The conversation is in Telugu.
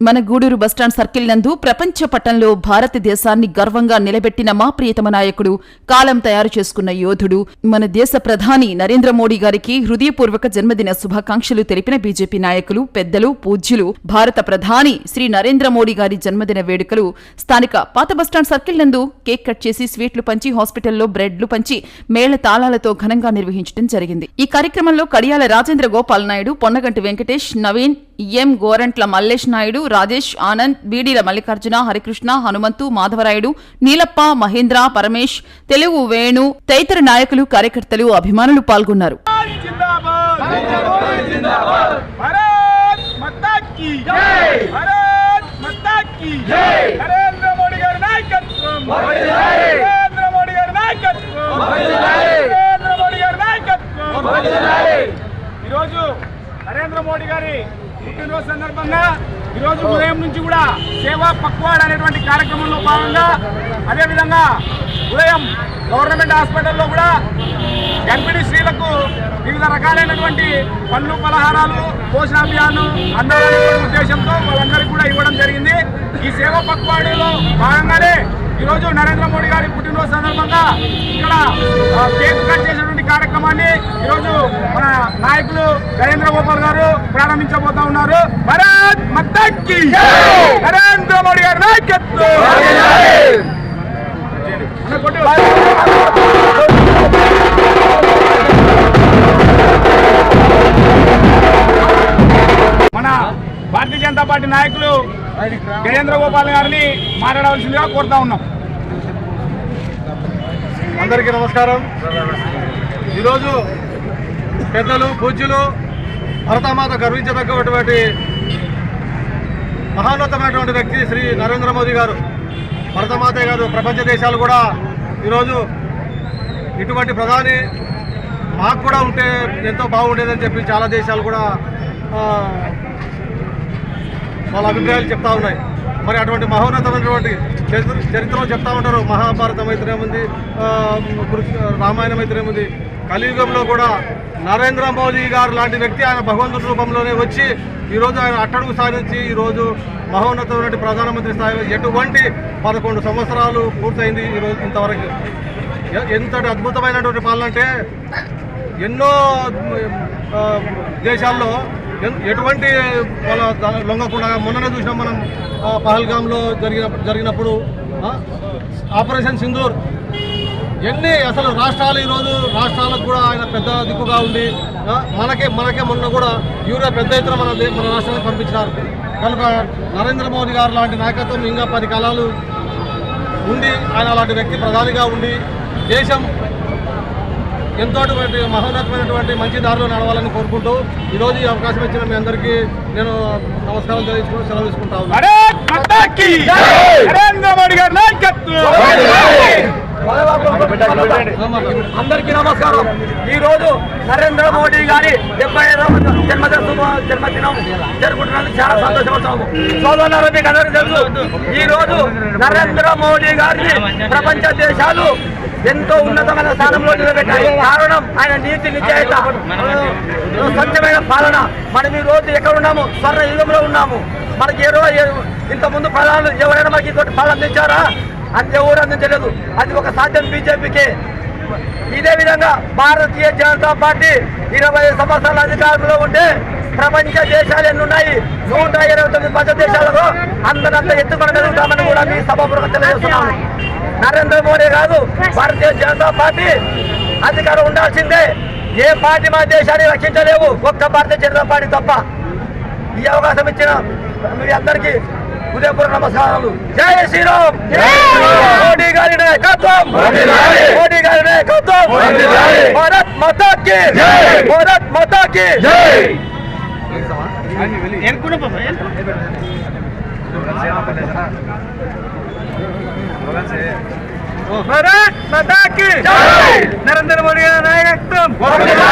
మన గూడూరు బస్టాండ్ సర్కిల్ నందు ప్రపంచ పటంలో భారతదేశాన్ని గర్వంగా నిలబెట్టిన మా ప్రియతమ నాయకుడు కాలం తయారు చేసుకున్న యోధుడు మన దేశ ప్రధాని నరేంద్ర మోడీ గారికి హృదయపూర్వక జన్మదిన శుభాకాంక్షలు తెలిపిన బీజేపీ నాయకులు పెద్దలు పూజ్యులు భారత ప్రధాని శ్రీ నరేంద్ర మోడీ గారి జన్మదిన వేడుకలు స్థానిక పాత బస్టాండ్ సర్కిల్ నందు కేక్ కట్ చేసి స్వీట్లు పంచి హాస్పిటల్లో బ్రెడ్లు పంచి మేళ తాళాలతో ఘనంగా నిర్వహించడం జరిగింది. ఈ కార్యక్రమంలో కడియాల రాజేంద్ర గోపాల్ నాయుడు పొన్నగంటి వెంకటేష్ నవీన్ ఎం గోరంట్ల మల్లేష్ నాయుడు రాజేష్ ఆనంద్ బీడీల మల్లికార్జున హరికృష్ణ హనుమంతు మాధవరాయుడు నీలప్ప మహేంద్ర పరమేష్ తెలుగు వేణు తదితర నాయకులు కార్యకర్తలు అభిమానులు పాల్గొన్నారు. ఈరోజు నరేంద్ర మోడీ గారి పుట్టినరోజు సందర్భంగా ఈరోజు ఉదయం నుంచి కూడా సేవా పక్వాడ్ అనేటువంటి కార్యక్రమంలో భాగంగా అదేవిధంగా ఉదయం గవర్నమెంట్ హాస్పిటల్లో కూడా గర్భిణీ స్త్రీలకు వివిధ రకాలైనటువంటి పళ్ళు పలహారాలు పోషణాభియాను అందాలనే ఉద్దేశంతో వాళ్ళందరికీ కూడా ఇవ్వడం జరిగింది. ఈ సేవా పక్వాడీలో భాగంగానే ఈరోజు నరేంద్ర మోడీ గారి పుట్టినరోజు సందర్భంగా ఇక్కడ కేక్ కట్ చేసినటువంటి ఈరోజు మన నాయకులు నరేంద్ర గోపాల్ గారు ప్రారంభించబోతా ఉన్నారు. భారత్ మద్దకి నరేంద్ర మోడీ గారి నాయకత్వం! మన భారతీయ జనతా పార్టీ నాయకులు వీరేంద్ర గోపాల్ గారిని మాట్లాడవలసిందిగా కోరుతా ఉన్నాం. అందరికీ నమస్కారం. ఈరోజు పెద్దలు పూజ్యులు భరతమాత గర్వించదగ్గటువంటి మహాన్నతమైనటువంటి వ్యక్తి శ్రీ నరేంద్ర మోదీ గారు. భరతమాతే కాదు ప్రపంచ దేశాలు కూడా ఈరోజు ఇటువంటి ప్రధాని మాకు కూడా ఉంటే ఎంతో బాగుండేదని చెప్పి చాలా దేశాలు కూడా వాళ్ళ అభిప్రాయాలు చెప్తా ఉన్నాయి. మరి అటువంటి మహోన్నతమైనటువంటి చరిత్ర చరిత్రలో చెప్తా ఉంటారు మహాభారతం అయితే ఏముంది రామాయణం అయితే ఏముంది కలియుగంలో కూడా నరేంద్ర మోదీ గారు లాంటి వ్యక్తి ఆయన భగవంతుడి రూపంలోనే వచ్చి ఈరోజు ఆయన అట్టడుగు సాధించి ఈరోజు మహోన్నతమైన ప్రధానమంత్రి స్థాయిలో ఎటువంటి పదకొండు సంవత్సరాలు పూర్తయింది ఈరోజు ఇంతవరకు? ఎంతటి అద్భుతమైనటువంటి పాలన అంటే ఎన్నో దేశాల్లో ఎటువంటి వాళ్ళ లొంగకుండా మొన్ననే చూసినాం మనం పహల్గాంలో పహల్గామ్లో జరిగిన జరిగినప్పుడు ఆపరేషన్ సింధూర్. ఎన్ని అసలు రాష్ట్రాలు ఈరోజు రాష్ట్రాలకు కూడా ఆయన పెద్ద దిక్కుగా ఉండి మనకే మనకే మొన్న కూడా యూరియా పెద్ద ఎత్తున మన మన రాష్ట్రానికి పంపించినారు. కనుక నరేంద్ర మోదీ గారు లాంటి నాయకత్వం ఇంకా పది కాలాలు ఉండి ఆయన అలాంటి వ్యక్తి ప్రధానిగా ఉండి దేశం ఎంతో మహోన్నతమైనటువంటి మంచి దారిలో నడవాలని కోరుకుంటూ ఈరోజు ఈ అవకాశం ఇచ్చిన మీ అందరికీ నేను నమస్కారం తెలియజేసుకుంటూ సెలవు తీసుకుంటా ఉన్నాను. అందరికీ నమస్కారం. ఈ రోజు నరేంద్ర మోడీ గారి డెబ్బై ఐదవ జన్మదిన జన్మదినం జరుపుకుంటున్నందుకు చాలా సంతోషపడతాము. సోదరులారా మీకు అందరికీ తెలుసు ఈ రోజు నరేంద్ర మోడీ గారిని ప్రపంచ దేశాలు ఎంతో ఉన్నతమైన స్థానంలో నిలబెట్టాయి. కారణం ఆయన నీతి నిజాయిత స్వచ్ఛమైన పాలన. మనం ఈ రోజు ఎక్కడ ఉన్నాము? స్వర్ణ యుగంలో ఉన్నాము. మనకి ఏ రోజు ఇంత ముందు ప్రధానులు ఎవరైనా మనకి ఇటువంటి పాలన తెచ్చారా? అది ఎవరు అందించలేదు అది ఒక సాధ్యం బీజేపీకి. ఇదే విధంగా భారతీయ జనతా పార్టీ ఇరవై సంవత్సరాల అధికారంలో ఉంటే ప్రపంచ దేశాలు ఎన్ని ఉన్నాయి? నూట ఇరవై తొమ్మిది పద దేశాలకు అందరంతా ఎత్తుకొనగలుగుతామని కూడా మీ సభాపూర్వక తెలియజేస్తున్నాను నరేంద్ర మోడీ కాదు భారతీయ జనతా పార్టీ అధికారం ఉండాల్సిందే. ఏ పార్టీ మా దేశాన్ని రక్షించలేవు. ఒక్క భారతీయ జనతా పార్టీ తప్ప. ఈ అవకాశం ఇచ్చిన మీ అందరికీ ఉదయపూర్వ నమస్కారాలు జై శ్రీరామ్ మోడీ గారి నాయకత్వం మోడీ గారి నాయకత్వం భారత్ మాతాకి భారత్ మాతాకి భారత్ మాతాకి నరేంద్ర మోడీ గారి నాయకత్వం మోడీ గారి నాయకత్వం